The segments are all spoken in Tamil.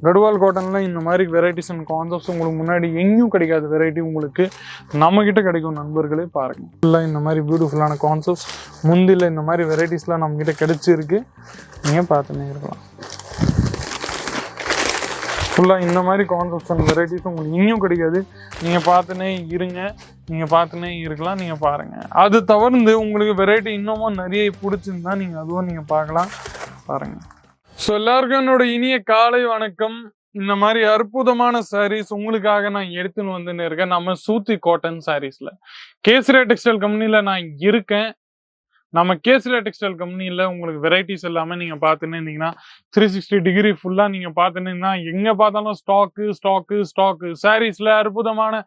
கடுவால் காட்டனில் இந்த மாதிரி வெரைட்டிஸ் அண்ட் கான்செப்ட்ஸ் உங்களுக்கு முன்னாடி எங்கேயும் கிடைக்காத வெரைட்டி உங்களுக்கு நம்ம கிடைக்கும் நண்பர்களே பாருங்கள் ஃபுல்லாக இந்த மாதிரி பியூட்டிஃபுல்லான கான்செப்ட்ஸ் முந்தியில் இந்த மாதிரி வெரைட்டிஸ்லாம் நம்ம கிட்ட கிடைச்சிருக்கு. நீங்கள் பார்த்துன்னே இருக்கலாம் ஃபுல்லாக இந்த மாதிரி கான்செப்ட்ஸ் அண்ட் வெரைட்டிஸ் உங்களுக்கு இங்கேயும் கிடைக்காது. நீங்கள் பார்த்துனே இருங்க. நீங்கள் பார்த்துனே இருக்கலாம். நீங்கள் பாருங்கள் அது தவிர்த்து உங்களுக்கு வெரைட்டி இன்னமும் நிறைய பிடிச்சிருந்தா நீங்கள் அதுவும் நீங்கள் பார்க்கலாம். பாருங்கள் ஸோ எல்லாருக்கும் என்னோட இனிய காலை வணக்கம். இந்த மாதிரி அற்புதமான சாரீஸ் உங்களுக்காக நான் எடுத்துன்னு வந்துன்னு இருக்கேன். நம்ம சூத்தி காட்டன் சாரீஸ்ல கேசரியா டெக்ஸ்டைல் கம்பெனியில நான் இருக்கேன். நம்ம கேசரியா டெக்ஸ்டைல் கம்பெனியில் உங்களுக்கு வெரைட்டிஸ் எல்லாமே நீங்கள் பார்த்துன்னு இருந்தீங்கன்னா த்ரீ சிக்ஸ்டி டிகிரி ஃபுல்லாக நீங்கள் பார்த்துன்னு இருந்தீங்கன்னா எங்கே பார்த்தாலும் ஸ்டாக்கு ஸ்டாக்கு ஸ்டாக்கு சாரீஸில் அற்புதமான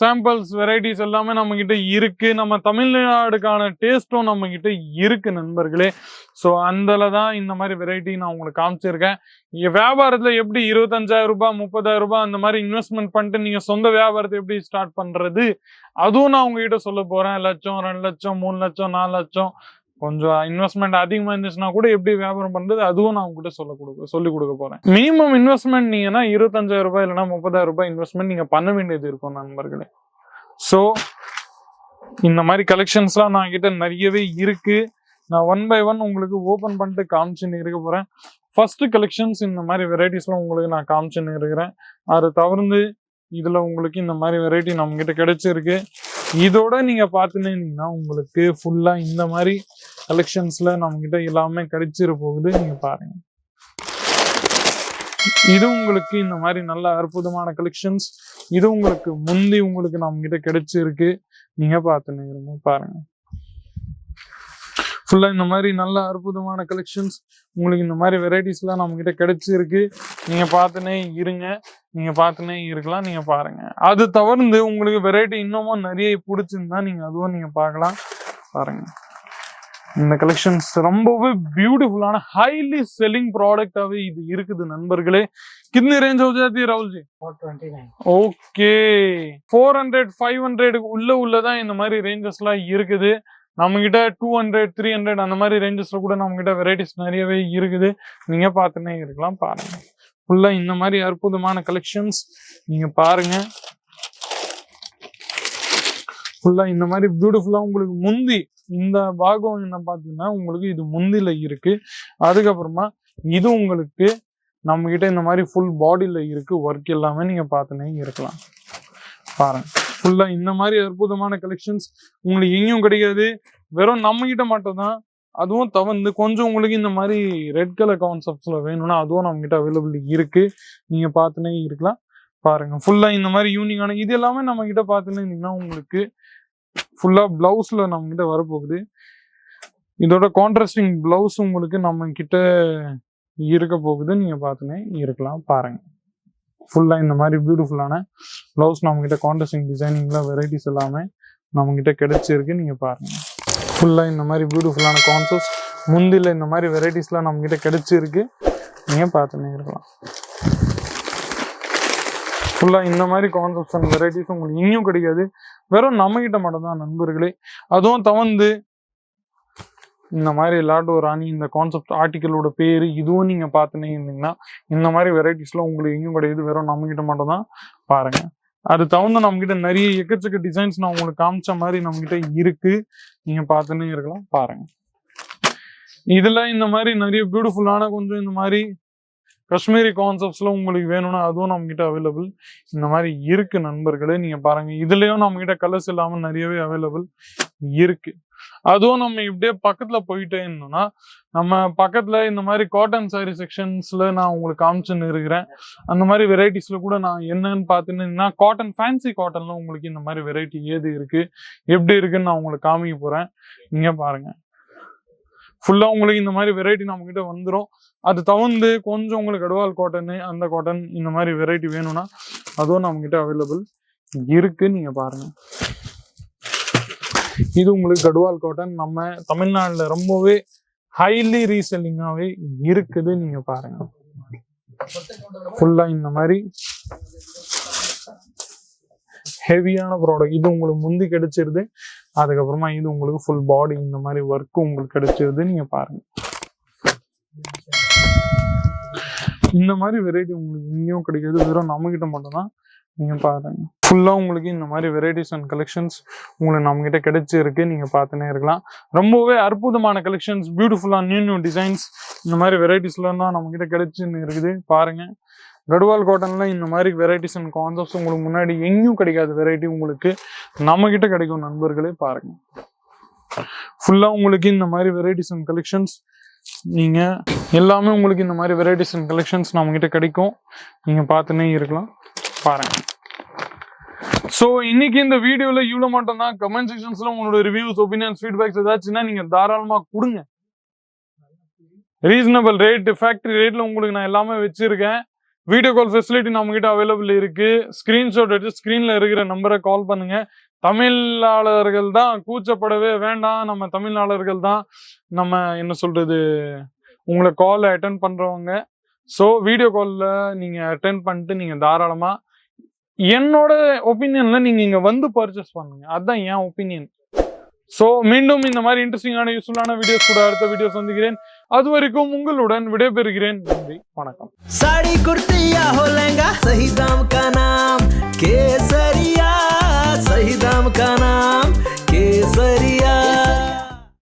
சாம்பிள்ஸ் வெரைட்டிஸ் எல்லாமே நம்ம கிட்ட இருக்கு. நம்ம தமிழ்நாடுக்கான டேஸ்ட்டும் நம்ம கிட்ட இருக்கு நண்பர்களே. ஸோ அந்தல தான் இந்த மாதிரி வெரைட்டி நான் உங்களுக்கு காமிச்சிருக்கேன். வியாபாரத்தில் வியாபாரத்துல எப்படி இருபத்தஞ்சாயிரம் ரூபாய் முப்பதாயிரம் ரூபாய் அந்த மாதிரி இன்வெஸ்ட்மெண்ட் பண்ணிட்டு நீங்க சொந்த வியாபாரத்தை எப்படி ஸ்டார்ட் பண்றது? அதுவும் நான் உங்ககிட்ட சொல்ல போறேன். லட்சம் ரெண்டு லட்சம் மூணு லட்சம் நாலு லட்சம். கொஞ்சம் இன்வெஸ்ட்மெண்ட் அதிகமாக இருந்துச்சுன்னா கூட எப்படி வியாபாரம் பண்ணுறது அதுவும் நான் உங்ககிட்ட சொல்ல கொடுக்க சொல்லி கொடுக்க போகிறேன் மினிமம் இன்வெஸ்ட்மெண்ட் நீங்கன்னா இருபத்தஞ்சாயிரம் ரூபாய் இல்லைன்னா முப்பதாயிரம் ரூபாய் இன்வெஸ்ட்மெண்ட் நீங்கள் பண்ண வேண்டியது இருக்கும் நண்பர்களே. ஸோ இந்த மாதிரி கலெக்ஷன்ஸ்லாம் நான் கிட்ட நிறையவே இருக்கு. நான் ஒன் பை ஒன் உங்களுக்கு ஓப்பன் பண்ணிட்டு காமிச்சுன்னு இருக்க போகிறேன் ஃபர்ஸ்ட் கலெக்ஷன்ஸ் இந்த மாதிரி வெரைட்டிஸ்லாம் உங்களுக்கு நான் காமிச்சுன்னு இருக்கிறேன். அதை தவிர்த்து இதில் உங்களுக்கு இந்த மாதிரி வெரைட்டி நம்ம கிடைச்சிருக்கு. இதோட நீங்கள் பார்த்துனீங்கன்னா உங்களுக்கு ஃபுல்லாக இந்த மாதிரி கலெக்ஷன்ஸ்ல நம்ம கிட்ட எல்லாமே கிடைச்சிரு போகுது நீங்க பாருங்க. இது உங்களுக்கு இந்த மாதிரி நல்ல அற்புதமான கலெக்ஷன்ஸ் இது உங்களுக்கு முந்தி உங்களுக்கு நம்ம கிட்ட கிடைச்சிருக்கு. நீங்க பார்த்துன்னு இருங்க பாருங்க. ஃபுல்லா இந்த மாதிரி நல்ல அற்புதமான கலெக்ஷன்ஸ் உங்களுக்கு இந்த மாதிரி வெரைட்டிஸ்லாம் நம்ம கிட்ட கிடைச்சிருக்கு. நீங்க பார்த்துனே இருங்க. நீங்க பார்த்துனே இருக்கலாம் நீங்க பாருங்க. அது தவிர்த்து உங்களுக்கு வெரைட்டி இன்னமும் நிறைய பிடிச்சிருந்தா நீங்க அதுவும் நீங்க பார்க்கலாம். பாருங்க. இந்த கலெக்ஷன்ஸ் ரொம்பவே பியூட்டிஃபுல்லான ஹைலி செல்லிங் ப்ராடக்டாவே இது இருக்குது நண்பர்களே. கிட்னி ரேஞ்ச் ஜாதி Rahul ji? Okay four hundred five ஹண்ட்ரடுக்கு உள்ள உள்ளதான் இந்த மாதிரி ரேஞ்சஸ் எல்லாம் இருக்குது. நம்ம கிட்ட டூ ஹண்ட்ரட் த்ரீ ஹண்ட்ரட் அந்த மாதிரி ரேஞ்சஸ்ல கூட நம்ம கிட்ட வெரைட்டிஸ் நிறையவே இருக்குது. நீங்க பார்த்துன்னே இருக்கலாம் பாருங்க. ஃபுல்லா இந்த மாதிரி அற்புதமான கலெக்ஷன்ஸ் நீங்க பாருங்க. ஃபுல்லா இந்த மாதிரி பியூட்டிஃபுல்லா உங்களுக்கு முந்தி இந்த பாகம் என்ன பார்த்தீங்கன்னா உங்களுக்கு இது முந்தில இருக்கு. அதுக்கப்புறமா இது உங்களுக்கு நம்ம கிட்ட இந்த மாதிரி ஃபுல் பாடியில இருக்கு. ஒர்க் எல்லாமே நீங்க பார்த்துனே இருக்கலாம். பாருங்க. ஃபுல்லா இந்த மாதிரி அற்புதமான கலெக்ஷன்ஸ் உங்களுக்கு எங்கேயும் கிடைக்காது. வெறும் நம்ம கிட்ட மட்டும் தான் அதுவும் தவிர்த்து கொஞ்சம் உங்களுக்கு இந்த மாதிரி ரெட் கலர் கான்செப்ட்ஸ்ல வேணும்னா அதுவும் நம்ம கிட்ட அவைலபிள் இருக்கு. நீங்க பார்த்துனே இருக்கலாம். பாருங்க ஃபுல்லா இந்த மாதிரி யூனிக்கான இது எல்லாமே நம்ம கிட்ட பார்த்துனே உங்களுக்கு ஃபுல்லா பிளவுஸ்ல நம்ம கிட்ட வரப்போகுது. இதோட கான்ட்ராஸ்டிங் பிளவுஸ் உங்களுக்கு நம்ம கிட்ட இருக்க போகுது நீங்க பார்த்துனே இருக்கலாம் பாருங்க. ஃபுல்லா இந்த மாதிரி பியூட்டிஃபுல்லான பிளவுஸ் நம்ம கிட்ட கான்ட்ராஸ்டிங் டிசைனிங்ல வெரைட்டிஸ் எல்லாமே நம்ம கிட்ட கிடைச்சிருக்கு நீங்க பாருங்க. ஃபுல்லா இந்த மாதிரி பியூட்டிஃபுல்லான கான்செப்ட்ஸ் முந்தில இந்த மாதிரி வெரைட்டிஸ்லாம் நம்ம கிட்ட கிடைச்சிருக்கு நீங்க பார்த்துனே இருக்கலாம். ஃபுல்லா இந்த மாதிரி கான்செப்ட்ஸ் அண்ட் வெரைட்டிஸ் உங்களுக்கு இன்னும் கிடைக்காது. வெறும் நம்மகிட்ட மட்டும்தான் மட்டும் தான் நண்பர்களே. அதுவும் தவந்து இந்த மாதிரி லாட்டோ ராணி இந்த கான்செப்ட் ஆர்டிக்கலோட பேர் இதுவும் நீங்க பார்த்துனே இருந்தீங்கன்னா இந்த மாதிரி வெரைட்டிஸ்லாம் உங்களுக்கு எங்கேயும் கிடையாது. வெறும் நம்மகிட்ட மட்டும் தான் பாருங்க. அது தகுந்த நம்மகிட்ட நிறைய எக்கச்சக்க டிசைன்ஸ் நான் உங்களுக்கு காமிச்ச மாதிரி நம்மகிட்ட இருக்கு. நீங்க பார்த்துன்னே இருக்கலாம் பாருங்க. இதுல இந்த மாதிரி நிறைய பியூட்டிஃபுல்லான கொஞ்சம் இந்த மாதிரி காஷ்மீரி கான்செப்ட்ஸ்ல உங்களுக்கு வேணும்னா அதுவும் நம்ம கிட்ட அவைலபிள் இந்த மாதிரி இருக்கு நண்பர்களே நீங்க பாருங்க. இதுலயும் நம்ம கிட்ட கலர்ஸ் இல்லாம நிறையவே அவைலபிள் இருக்கு. அதுவும் நம்ம இப்படியே பக்கத்துல போயிட்டே இருந்தோம்னா நம்ம பக்கத்துல இந்த மாதிரி காட்டன் சாரி செக்ஷன்ஸ்ல நான் உங்களுக்கு காமிச்சுன்னு இருக்கிறேன். அந்த மாதிரி வெரைட்டிஸ்ல கூட நான் என்னன்னு பார்த்துன்னு காட்டன் ஃபேன்சி காட்டன்ல உங்களுக்கு இந்த மாதிரி வெரைட்டி ஏது இருக்கு எப்படி இருக்குன்னு நான் உங்களுக்கு காமிக்க போறேன். நீங்க பாருங்க. ஃபுல்லாக உங்களுக்கு இந்த மாதிரி வெரைட்டி நம்ம கிட்ட வந்துடும் அது தவிர்த்து கொஞ்சம் உங்களுக்கு கடுவால் காட்டனு அந்த காட்டன் இந்த மாதிரி வெரைட்டி வேணும்னா அதுவும் நம்ம கிட்ட அவைலபிள் இருக்கு. நீங்க பாருங்க. இது உங்களுக்கு கடுவால் காட்டன் நம்ம தமிழ்நாட்டில் ரொம்பவே ஹைலி ரீசெல்லிங்காகவே இருக்குது. நீங்க பாருங்க. ஃபுல்லா இந்த மாதிரி ஹெவியான ப்ராடக்ட் இது உங்களுக்கு முந்தி கிடைச்சிருது. அதுக்கப்புறமா இது உங்களுக்கு ஃபுல் பாடி இந்த மாதிரி ஒர்க்கு உங்களுக்கு கிடைச்சிருது நீங்க பாருங்க. இந்த மாதிரி வெரைட்டி உங்களுக்கு இங்கேயும் கிடைக்காது வெறும் நம்மகிட்ட மட்டும்தான். நீங்க பாருங்க. ஃபுல்லா உங்களுக்கு இந்த மாதிரி வெரைட்டிஸ் அண்ட் கலெக்ஷன்ஸ் உங்களுக்கு நம்ம கிட்ட கிடைச்சி இருக்கு நீங்க பார்த்துனே இருக்கலாம். ரொம்பவே அற்புதமான கலெக்ஷன்ஸ் பியூட்டிஃபுல்லா நியூ நியூ டிசைன்ஸ் இந்த மாதிரி வெரைட்டிஸ்லாம் தான் நம்ம கிட்ட கிடைச்சுன்னு இருக்குது. பாருங்க. கடுவால் காட்டன்ல இந்த மாதிரி வெரைட்டிஸ் அண்ட் கான்செப்ட்ஸ் உங்களுக்கு முன்னாடி எங்கேயும் கிடைக்காத வெரைட்டி உங்களுக்கு நம்ம கிட்ட கிடைக்கும் நண்பர்களே பாருங்க. ஃபுல்லா உங்களுக்கு இந்த மாதிரி வெரைட்டிஸ் அண்ட் கலெக்ஷன்ஸ் நீங்க எல்லாமே உங்களுக்கு இந்த மாதிரி வெரைட்டிஸ் அண்ட் கலெக்ஷன்ஸ் நம்ம கிட்ட கிடைக்கும். நீங்க பார்த்துனே இருக்கலாம். பாருங்க. ஸோ இன்னைக்கு இந்த வீடியோல இவ்வளோ மட்டும் தான். கமெண்ட் செக்ஷன்ஸ்ல உங்களோட ரிவ்யூஸ் ஒப்பீனியன்ஸ் ஃபீட்பேக்ஸ் ஏதாச்சுன்னா நீங்க தாராளமா கொடுங்க. ரீசனபிள் ரேட் ஃபேக்டரி ரேட்ல உங்களுக்கு நான் எல்லாமே வச்சிருக்கேன். வீடியோ கால் ஃபெசிலிட்டி நம்ம கிட்ட அவைலபிள் இருக்கு. ஸ்கிரீன்ஷாட் எடுத்து ஸ்கிரீன்ல இருக்கிற நம்பரை கால் பண்ணுங்க. தமிழாளர்கள் தான் கூச்சப்படவே வேண்டாம். நம்ம தமிழாளர்கள் தான் நம்ம என்ன சொல்றது உங்களை கால் அட்டன் பண்றவங்க. ஸோ வீடியோ காலில் நீங்க அட்டன் பண்ணிட்டு நீங்க தாராளமா என்னோட ஒப்பீனியன்ல நீங்க இங்க வந்து பர்ச்சேஸ் பண்ணுங்க. அதுதான் என் ஒப்பீனியன் ஸோ மீண்டும் இந்த மாதிரி இன்ட்ரெஸ்டிங்கான யூஸ்ஃபுல்லான வீடியோஸ் கூட அடுத்த வீடியோ சந்திக்கிறேன். அது வரைக்கும் உங்களுடன் விடைபெறுகிறேன். நன்றி வணக்கம். சாடி குர்த்தியா ஹோலங்கா சஹிதாம் கா கேசரியா சஹிதாம் கா நாம்